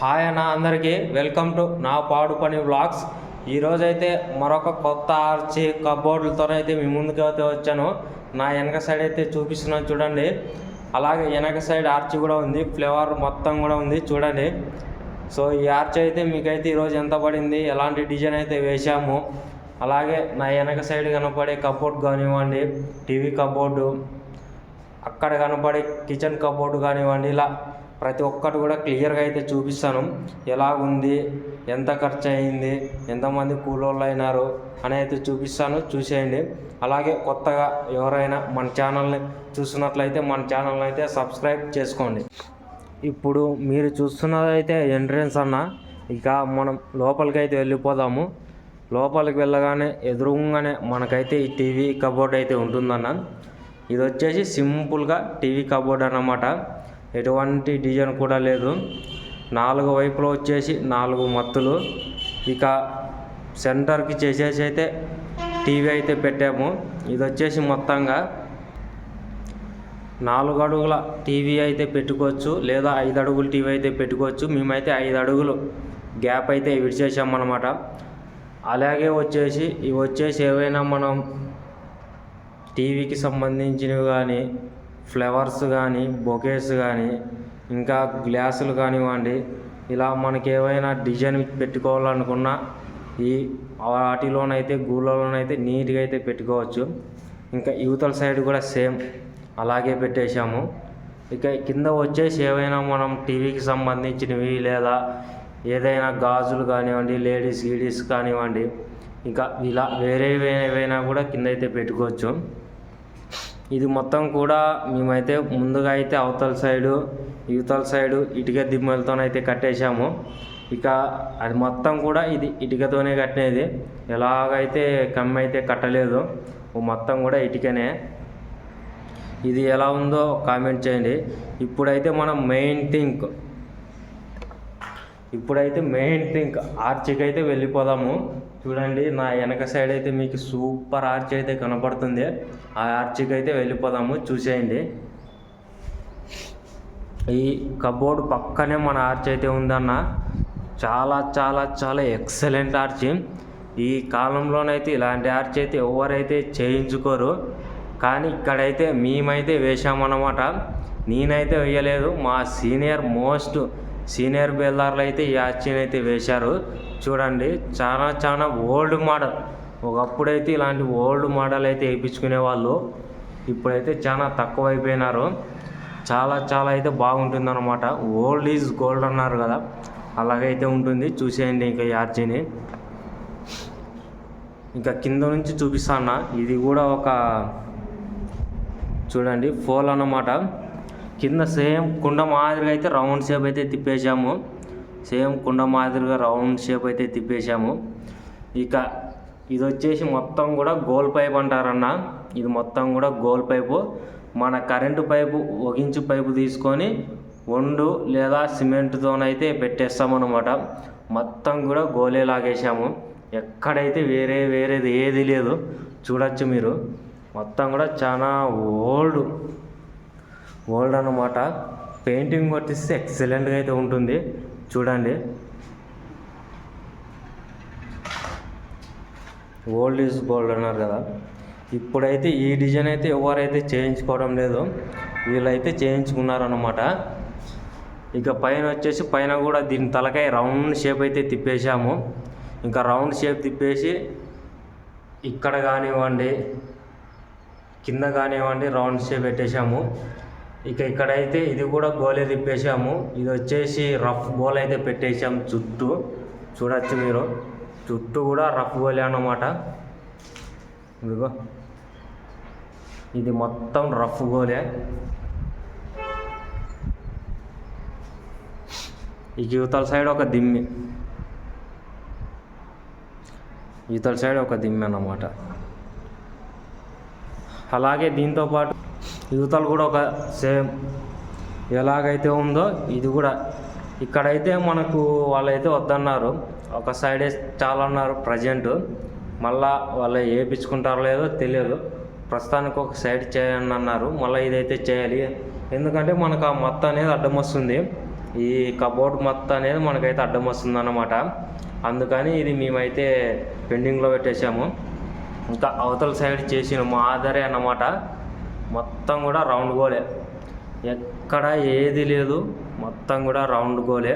Hi అన్న అందరికీ. Welcome to నా పాడు పని వ్లాగ్స్ ఈరోజైతే మరొక కొత్త ఆర్చి కబోర్డులతోనైతే మీ ముందుకు అయితే వచ్చాను. నా వెనక సైడ్ అయితే చూపిస్తున్నాను చూడండి. అలాగే వెనక సైడ్ ఆర్చి కూడా ఉంది. ఫ్లేవర్ మొత్తం కూడా ఉంది. చూడండి. సో ఈ ఆర్చి అయితే మీకైతే ఈరోజు ఎంత పడింది? ఎలాంటి డిజైన్ అయితే వేశాము? అలాగే నా వెనక సైడ్ కనపడే కబోర్డ్ కానివ్వండి టీవీ కబోర్డు అక్కడ కనపడే కిచెన్ కబోర్డు కానివ్వండి ఇలా ప్రతి ఒక్కటి కూడా క్లియర్గా అయితే చూపిస్తాను. ఎలా ఉంది ఎంత ఖర్చు అయింది ఎంతమంది కూలోళ్ళు అయినారు అని అయితే చూపిస్తాను. చూసేయండి. అలాగే కొత్తగా ఎవరైనా మన ఛానల్ని చూస్తున్నట్లయితే మన ఛానల్ని అయితే సబ్స్క్రైబ్ చేసుకోండి. ఇప్పుడు మీరు చూస్తున్నదైతే ఎంట్రన్స్ అన్న. ఇక మనం లోపలికి అయితే వెళ్ళిపోదాము. లోపలికి వెళ్ళగానే ఎదురుగానే మనకైతే ఈ టీవీ కబోర్డ్ అయితే ఉంటుందన్న. ఇది వచ్చేసి సింపుల్గా టీవీ కబోర్డ్ అన్నమాట. ఎటువంటి డిజైన్ కూడా లేదు. నాలుగు వైపులో వచ్చేసి నాలుగు మత్తులు. ఇక సెంటర్కి చేసేసి అయితే టీవీ అయితే పెట్టాము. ఇది వచ్చేసి మొత్తంగా నాలుగు అడుగుల టీవీ అయితే పెట్టుకోవచ్చు లేదా ఐదు అడుగుల టీవీ అయితే పెట్టుకోవచ్చు. మేమైతే ఐదు అడుగులు గ్యాప్ అయితే విడిచేసామన్నమాట. అలాగే వచ్చేసి ఇవి వచ్చేసి ఏవైనా మనం టీవీకి సంబంధించినవి కానీ ఫ్లవర్స్ కానీ బొకేస్ కానీ ఇంకా గ్లాసులు కానివ్వండి ఇలా మనకి ఏవైనా డిజైన్ పెట్టుకోవాలనుకున్నా ఈ వాటిలోనైతే గూళ్ళలోనైతే నీట్గా అయితే పెట్టుకోవచ్చు. ఇంకా యువతల సైడ్ కూడా సేమ్ అలాగే పెట్టేశాము. ఇక కింద వచ్చేసి ఏవైనా మనం టీవీకి సంబంధించినవి లేదా ఏదైనా గాజులు కానివ్వండి లేడీస్ గీడీస్ కానివ్వండి ఇంకా ఇలా వేరే ఏవైనా కూడా కింద అయితే పెట్టుకోవచ్చు. ఇది మొత్తం కూడా మేమైతే ముందుగా అయితే అవతల సైడు యువతల సైడు ఇటుక దిమ్మలతోనైతే కట్టేశాము. ఇక అది మొత్తం కూడా ఇది ఇటుకతోనే కట్టినది. ఎలాగైతే కమ్మి అయితే కట్టలేదు ఓ మొత్తం కూడా ఇటుకనే. ఇది ఎలా ఉందో కామెంట్ చేయండి. ఇప్పుడైతే మనం మెయిన్ థింక్ ఇప్పుడైతే మెయిన్ థింక్ ఆర్చికి అయితే వెళ్ళిపోదాము. చూడండి నా వెనక సైడ్ అయితే మీకు సూపర్ ఆర్చ్ అయితే కనపడుతుంది. ఆ ఆర్చికి అయితే వెళ్ళిపోదాము చూసేయండి. ఈ కబోర్డ్ పక్కనే మన ఆర్చ్ అయితే ఉందన్న. చాలా చాలా చాలా ఎక్సలెంట్ ఆర్చ్ ఈ కాలంలోనైతే ఇలాంటి ఆర్చ్ అయితే ఎవరైతే చేయించుకోరు కానీ ఇక్కడైతే మేమైతే వేసామన్నమాట నేనైతే వేయలేదు మా సీనియర్ మోస్ట్ సీనియర్ బెల్దార్లు అయితే ఈ అయితే వేశారు. చూడండి చాలా చాలా ఓల్డ్ మోడల్. ఒకప్పుడైతే ఇలాంటి ఓల్డ్ మోడల్ అయితే వేయించుకునే వాళ్ళు ఇప్పుడైతే చాలా తక్కువ అయిపోయినారు చాలా చాలా అయితే బాగుంటుంది అనమాట ఓల్డ్ ఈజ్ గోల్డ్ అన్నారు కదా అలాగైతే ఉంటుంది. చూసేయండి ఇంకా యార్జీని ఇంకా కింద నుంచి చూపిస్తాను ఇది కూడా ఒక చూడండి ఫోల్ అన్నమాట. కింద సేమ్ కుండ మాదిరిగా అయితే రౌండ్ షేప్ అయితే తిప్పేశాము. సేమ్ కుండ మాదిరిగా రౌండ్ షేప్ అయితే తిప్పేశాము. ఇక ఇది వచ్చేసి మొత్తం కూడా గోల్ పైప్ అంటారన్న. ఇది మొత్తం కూడా గోల్ పైపు. మన కరెంటు పైపు ఒగించు పైపు తీసుకొని వండు లేదా సిమెంట్తోనైతే పెట్టేస్తామన్నమాట. మొత్తం కూడా గోలే లాగేసాము ఎక్కడైతే వేరే వేరేది ఏది లేదు చూడొచ్చు మీరు. మొత్తం కూడా చాలా ఓల్డ్. ఓల్డ్ అన్నమాట. పెయింటింగ్ కొట్టిస్తే ఎక్సలెంట్గా అయితే ఉంటుంది. చూడండి. ఓల్డ్ ఈజ్ గోల్డ్ అన్నారు కదా. ఇప్పుడైతే ఈ డిజైన్ అయితే ఎవరైతే చేయించుకోవడం లేదు వీళ్ళైతే చేయించుకున్నారన్నమాట. ఇక పైన వచ్చేసి పైన కూడా దీని తలకాయ రౌండ్ షేప్ అయితే తిప్పేశాము. ఇంకా రౌండ్ షేప్ తిప్పేసి ఇక్కడ కానివ్వండి కింద కానివ్వండి రౌండ్ షేప్ పెట్టేశాము. ఇక ఇక్కడైతే ఇది కూడా గోలే తిప్పేసాము ఇది వచ్చేసి రఫ్ గోల్ అయితే పెట్టేసాం చుట్టూ. చూడొచ్చు మీరు. చుట్టూ కూడా రఫ్ గోలే అన్నమాట. ఇదిగో. ఇది మొత్తం రఫ్ గోలే. ఈ యువతల సైడ్ ఒక దిమ్మి. యువతల సైడ్ ఒక దిమ్మి అన్నమాట. అలాగే దీంతో పాటు యువతలు కూడా ఒక సేమ్ ఎలాగైతే ఉందో ఇది కూడా. ఇక్కడైతే మనకు వాళ్ళైతే వద్దన్నారు. ఒక సైడే చాలా అన్నారు ప్రజెంట్. మళ్ళా వాళ్ళు వేయించుకుంటారో లేదో తెలియదు. ప్రస్తుతానికి ఒక సైడ్ చేయండి అన్నారు. మళ్ళీ ఇదైతే చేయాలి. ఎందుకంటే మనకు ఆ మొత్తం అనేది అడ్డం వస్తుంది ఈ కబోర్డ్ మొత్తం అనేది మనకైతే అడ్డం వస్తుంది అన్నమాట అందుకని ఇది మేమైతే పెండింగ్లో పెట్టేశాము. ఇంకా అవతల సైడ్ చేసిన మాదరే అన్నమాట. మొత్తం కూడా రౌండ్ గోలే. ఎక్కడ ఏది లేదు మొత్తం కూడా రౌండ్ గోలే.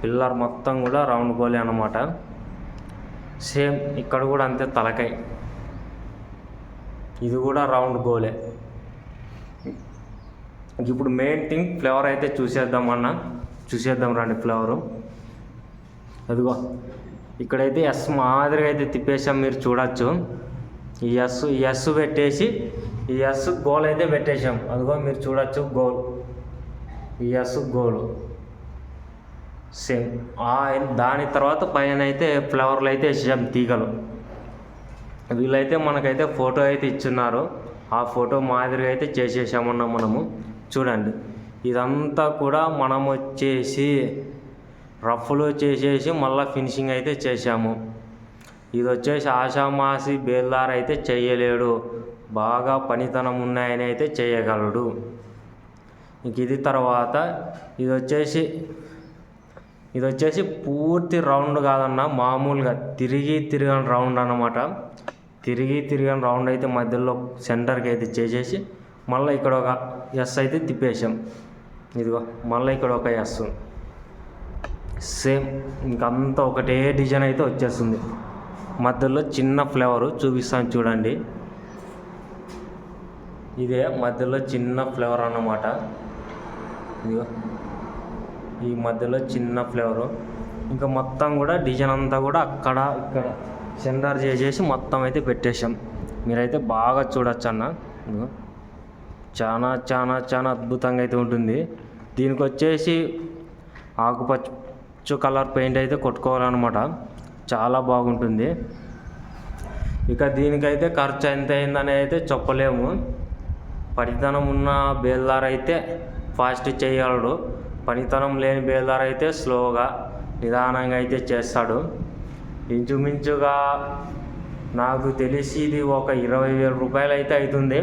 పిల్లర్ మొత్తం కూడా రౌండ్ గోలే అనమాట సేమ్ ఇక్కడ కూడా అంతే తలకాయ. ఇది కూడా రౌండ్ గోలే. ఇప్పుడు మెయిన్ థింగ్ ఫ్లేవర్ అయితే చూసేద్దాం అన్న. చూసేద్దాం రండి ఫ్లేవరు. అదిగో ఇక్కడైతే ఎస్ మాదిరిగా అయితే తిప్పేసాం మీరు చూడొచ్చు. ఈ ఎస్ ఈ ఎస్ పెట్టేసి ఈ ఎస్ గోల్ అయితే పెట్టేశాం. అదిగో మీరు చూడొచ్చు గోల్ ఈ ఎస్ గోల్ సేమ్ దాని తర్వాత పైన అయితే ఫ్లవర్లు అయితే వేసేసాం తీగలు. వీళ్ళైతే మనకైతే ఫోటో అయితే ఇచ్చున్నారు. ఆ ఫోటో మాదిరిగా అయితే చేసేసామన్నాం మనము. చూడండి. ఇదంతా కూడా మనం వచ్చేసి రఫ్లో చేసేసి మళ్ళీ ఫినిషింగ్ అయితే చేసాము ఇది వచ్చేసి ఆషామాసి బేల్దార్ అయితే చేయలేడు. బాగా పనితనం ఉన్నాయని అయితే చేయగలడు. ఇంక ఇది తర్వాత ఇది వచ్చేసి ఇది వచ్చేసి పూర్తి రౌండ్ కాదన్న మామూలుగా తిరిగి తిరగని రౌండ్ అన్నమాట. తిరిగి తిరగని రౌండ్ అయితే మధ్యలో సెంటర్కి అయితే చేసేసి మళ్ళీ ఇక్కడ ఒక ఎస్ అయితే తిప్పేసాం ఇదిగో మళ్ళీ ఇక్కడ ఒక ఎస్ సేమ్ ఇంకంతా ఒకటే డిజైన్ అయితే వచ్చేస్తుంది. మధ్యలో చిన్న ఫ్లేవరు చూపిస్తాను చూడండి. ఇదే మధ్యలో చిన్న ఫ్లేవర్ అన్నమాట. ఇదిగో. ఈ మధ్యలో చిన్న ఫ్లేవరు. ఇంకా మొత్తం కూడా డిజైన్ అంతా కూడా అక్కడ ఇక్కడ సెంటర్ చేసేసి మొత్తం అయితే పెట్టేశాం. మీరైతే బాగా చూడొచ్చు అన్న. చాలా చాలా చాలా అద్భుతంగా అయితే ఉంటుంది. దీనికి వచ్చేసి ఆకుపచ్చ కలర్ పెయింట్ అయితే కొట్టుకోవాలన్నమాట. చాలా బాగుంటుంది. ఇక దీనికైతే ఖర్చు ఎంత అయిందని అయితే చెప్పలేము. పనితనం ఉన్న బేల్దార్ అయితే ఫాస్ట్ చేయగలడు పనితనం లేని బేల్దార్ అయితే స్లోగా నిదానంగా అయితే చేస్తాడు. ఇంచుమించుగా నాకు తెలిసి ఇది ఒక ఇరవై వేల రూపాయలు అయితే అవుతుంది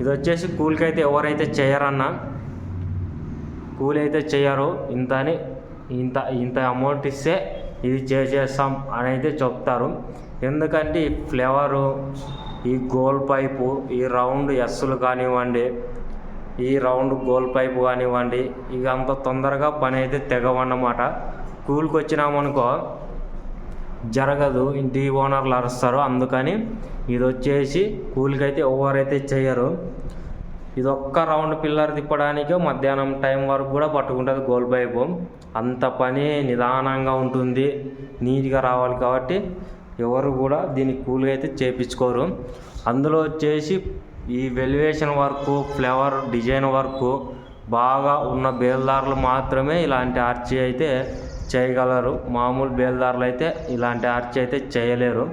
ఇది వచ్చేసి కూలికి అయితే ఎవరైతే చేయరన్నా కూలి అయితే చేయరు ఇంత అని ఇంత ఇంత అమౌంట్ ఇస్తే ఇది చేసేస్తాం అని అయితే చెప్తారు. ఎందుకంటే ఈ ఫ్లేవరు ఈ గోల్ పైపు ఈ రౌండ్ ఎస్సులు కానివ్వండి ఈ రౌండ్ గోల్ పైపు కానివ్వండి ఇక అంత తొందరగా పని అయితే తెగవన్నమాట. కూలికి వచ్చినామనుకో జరగదు ఇంటి ఓనర్లు అరుస్తారు. అందుకని ఇది వచ్చేసి కూలికి అయితే ఎవరైతే చేయరు ఇది ఒక్క రౌండ్ పిల్లర్ తిప్పడానికి మధ్యాహ్నం టైం వరకు కూడా పట్టుకుంటుంది గోల్ పైపు. అంత పని నిదానంగా ఉంటుంది నీట్గా రావాలి కాబట్టి ఎవరు కూడా దీన్ని కూల్గా అయితే చేపించుకోరు. అందులో వచ్చేసి ఈ elevation work flower design work బాగా ఉన్న బేల్దారులు మాత్రమే ఇలాంటి ఆర్చి అయితే చేయగలరు. మామూలు బేల్దారులు అయితే ఇలాంటి ఆర్చి అయితే చేయలేరు.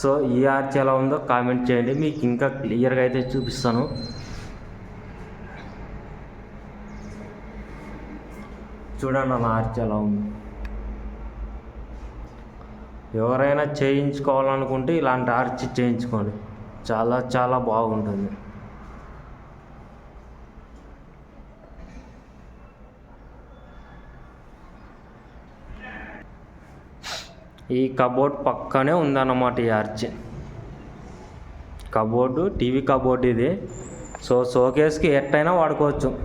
సో ఈ ఆర్చి ఎలా ఉందో కామెంట్ చేయండి. మీకు ఇంకా క్లియర్గా అయితే చూపిస్తాను. చూడండి నా ఆర్చి ఎలా ఉంది. ఎవరైనా చేయించుకోవాలనుకుంటే ఇలాంటి ఆర్చ్ చేయించుకోండి. చాలా చాలా బాగుంటుంది. ఈ కబోర్డ్ పక్కనే ఉందన్నమాట ఈ ఆర్చ్. కబోర్డు టీవీ కబోర్డ్ ఇది. సో షోకేస్కి ఎట్టయినా వాడుకోవచ్చు.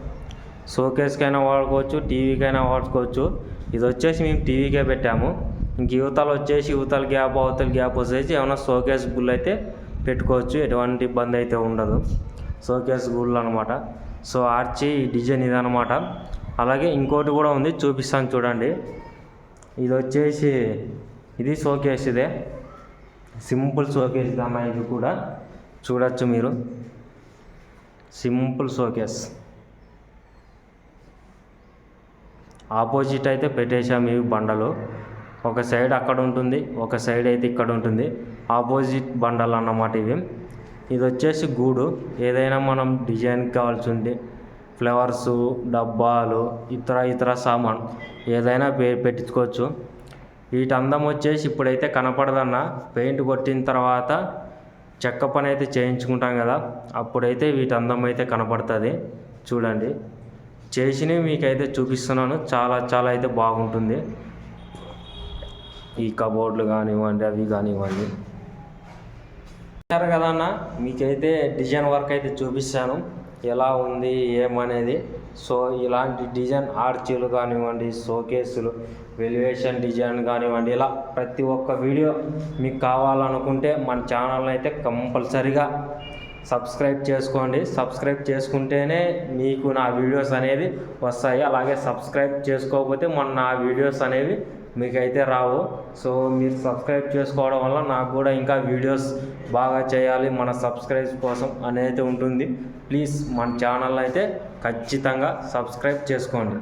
షోకేస్కైనా వాడుకోవచ్చు టీవీకైనా వాడుకోవచ్చు. ఇది వచ్చేసి మేము టీవీకే పెట్టాము. ఇంక యువతలు వచ్చేసి యువతల గ్యాప్ అవతల గ్యాప్ వచ్చేసి ఏమైనా షోకేస్ గుళ్ళు అయితే పెట్టుకోవచ్చు. ఎటువంటి ఇబ్బంది అయితే ఉండదు. షోకేస్ గుళ్ళు అనమాట సో ఆర్చి డిజైన్ ఇదనమాట అలాగే ఇంకోటి కూడా ఉంది చూపిస్తాను చూడండి. ఇది వచ్చేసి ఇది షోకేస్ ఇదే. సింపుల్ షోకేస్ అన్న ఇది కూడా చూడొచ్చు మీరు. Simple showcase. ఆపోజిట్ అయితే పెట్టేశాము ఇవి బండలు. ఒక సైడ్ అక్కడ ఉంటుంది ఒక సైడ్ అయితే ఇక్కడ ఉంటుంది. ఆపోజిట్ బండలు అన్నమాట ఇవి. ఇది వచ్చేసి గూడు. ఏదైనా మనం డిజైన్ కావాల్సి ఉంది ఫ్లవర్స్ డబ్బాలు ఇతర ఇతర సామాన్ ఏదైనా పె పెట్టించుకోవచ్చు. వీటి అందం వచ్చేసి ఇప్పుడైతే కనపడదన్న. పెయింట్ కొట్టిన తర్వాత చెక్క పని అయితే చేయించుకుంటాం కదా. అప్పుడైతే వీటి అందం అయితే కనపడుతుంది. చూడండి. చేసినవి మీకైతే చూపిస్తున్నాను. చాలా చాలా అయితే బాగుంటుంది. ఈ కబోర్డ్లు కానివ్వండి అవి కానివ్వండి. చూసారు కదా అన్న? మీకైతే డిజైన్ వర్క్ అయితే చూపిస్తాను. ఎలా ఉంది ఏమనేది. సో ఇలాంటి డిజైన్ ఆర్చీలు కానివ్వండి షోకేసులు వెలివేషన్ డిజైన్ కానివ్వండి ఇలా ప్రతి ఒక్క వీడియో మీకు కావాలనుకుంటే మన ఛానల్ని అయితే కంపల్సరిగా సబ్స్క్రైబ్ చేసుకోండి. సబ్స్క్రైబ్ చేసుకుంటేనే మీకు నా వీడియోస్ అనేది వస్తాయి. అలాగే సబ్స్క్రైబ్ చేసుకోకపోతే మన నా వీడియోస్ అనేవి మీకైతే రావు. సో మీరు సబ్స్క్రైబ్ చేసుకోవడం వల్ల నాకు కూడా ఇంకా వీడియోస్ బాగా చేయాలి మన సబ్స్క్రైబ్ కోసం అనేది ఉంటుంది. ప్లీజ్ మన ఛానల్ అయితే ఖచ్చితంగా సబ్స్క్రైబ్ చేసుకోండి.